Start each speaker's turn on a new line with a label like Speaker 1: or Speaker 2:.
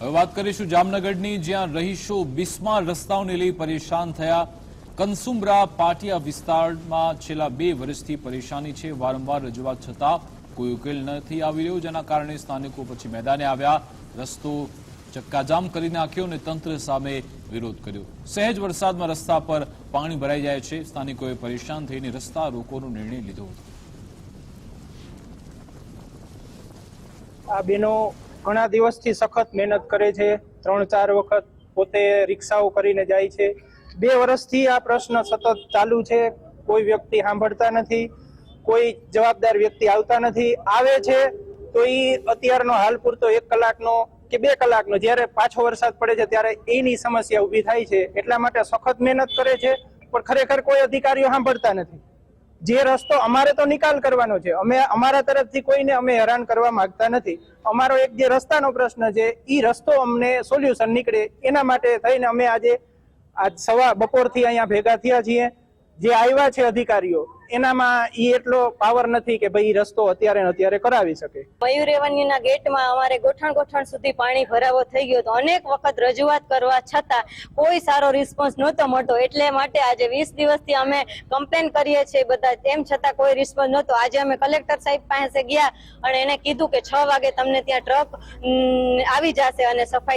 Speaker 1: હવે વાત કરીશું જામનગરની, જ્યાં રહીશો બિસ્માર રસ્તાઓને લઈ પરેશાન થયા. કનસુમરા પાટિયા વિસ્તારમાં છેલ્લા બે વર્ષથી પરેશાની છે. વારંવાર રજૂઆત છતાં કોઈ ઉકેલ નથી આવી રહ્યો, જેના કારણે સ્થાનિકો પછી મેદાને આવ્યા. રસ્તો ચક્કાજામ કરી નાખ્યો અને તંત્ર સામે વિરોધ કર્યો. સહેજ વરસાદમાં રસ્તા પર પાણી ભરાઈ જાય છે. સ્થાનિકોએ પરેશાન થઈને રસ્તા રોકોનો નિર્ણય લીધો હતો.
Speaker 2: આ બેનો ઘણા દિવસથી સખત મહેનત કરે છે. ત્રણ, ચાર વખત પોતે રિક્ષાઓ કરીને જાય છે. બે વર્ષથી આ પ્રશ્ન સતત ચાલુ છે. કોઈ વ્યક્તિ સાંભળતા નથી. કોઈ જવાબદાર વ્યક્તિ આવતા નથી. આવે છે તો એ અત્યારનો હાલ પૂરતો એક કલાકનો કે બે કલાકનો જ્યારે પાછો વરસાદ પડે છે ત્યારે એની સમસ્યા ઊભી થાય છે. એટલા માટે સખત મહેનત કરે છે. પણ ખરેખર કોઈ અધિકારીઓ સાંભળતા નથી. જે રસ્તો અમારે તો નિકાલ કરવાનો છે. અમે અમારા તરફથી કોઈને અમે હેરાન કરવા માંગતા નથી. અમારો એક જે રસ્તાનો પ્રશ્ન છે એ રસ્તો અમને સોલ્યુશન નીકળે. એના માટે થઈને અમે આજે, આજ સવા બપોરથી અહીંયા ભેગા થયા છીએ. જે આવ્યા છે અધિકારીઓ, એનામાં ઈ એટલો પાવર નથી કે ભાઈ રસ્તો અત્યારે અત્યારે કરાવી શકે.
Speaker 3: મયુર રેવન્યુના ગેટમાં અમારે ગોઠણ ગોઠણ સુધી પાણી ભરાવો થઈ ગયો તો અનેક વખત રજૂઆત કરવા છતાં કોઈ સારો રિસ્પોન્સ નહોતો મળતો. એટલે માટે આજે વીસ દિવસથી અમે કમ્પ્લેન કરીએ છીએ બધા. તેમ છતાં કોઈ રિસ્પોન્સ નહોતો. આજે અમે કલેક્ટર સાહેબ પાસે ગયા અને એને કીધું કે છ વાગે તમને ત્યાં ટ્રક આવી જશે અને સફાઈ